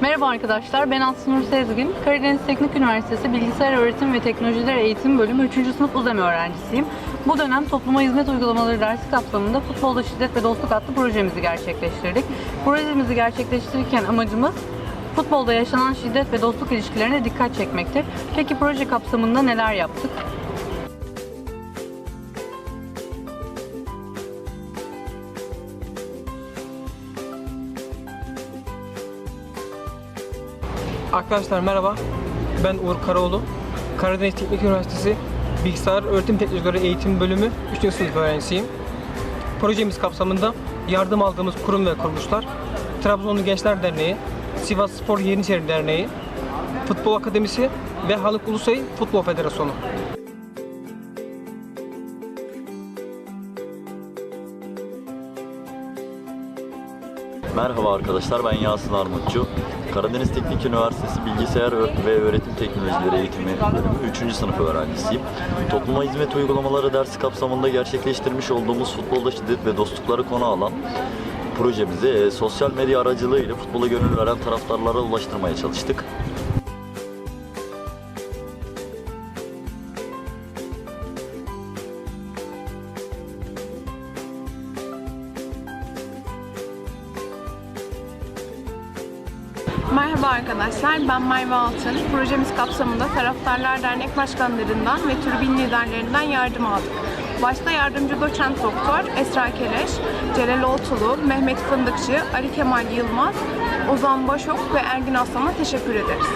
Merhaba arkadaşlar, ben Aslı Nur Sezgin. Karadeniz Teknik Üniversitesi Bilgisayar Öğretim ve Teknolojiler Eğitim Bölümü 3. sınıf uzem öğrencisiyim. Bu dönem topluma hizmet uygulamaları dersi kapsamında Futbolda Şiddet ve Dostluk adlı projemizi gerçekleştirdik. Projemizi gerçekleştirirken amacımız futbolda yaşanan şiddet ve dostluk ilişkilerine dikkat çekmektir. Peki proje kapsamında neler yaptık? Arkadaşlar merhaba. Ben Uğur Karaoğlu. Karadeniz Teknik Üniversitesi Bilgisayar Öğretim Teknolojileri Eğitim Bölümü 3. sınıf öğrencisiyim. Projemiz kapsamında yardım aldığımız kurum ve kuruluşlar Trabzonlu Gençler Derneği, Sivas Spor Yeniçeri Derneği, Futbol Akademisi ve Halk Ulusay Futbol Federasyonu. Merhaba arkadaşlar ben Yasin Armutçu. Karadeniz Teknik Üniversitesi Bilgisayar ve Öğretim Teknolojileri Eğitimi Bölümü 3. sınıf öğrencisiyim. Topluma hizmet uygulamaları dersi kapsamında gerçekleştirmiş olduğumuz futbolda şiddet ve dostlukları konu alan projemizi e, sosyal medya aracılığıyla futbola gönül veren taraftarlara ulaştırmaya çalıştık. Merhaba arkadaşlar, ben Merve Altın. Projemiz kapsamında Taraftarlar Dernek Başkanlarından ve tribün liderlerinden yardım aldık. Başta yardımcı doçent doktor Esra Keleş, Celal Oltulu, Mehmet Fındıkçı, Ali Kemal Yılmaz, Ozan Başok ve Ergin Aslan'a teşekkür ederiz.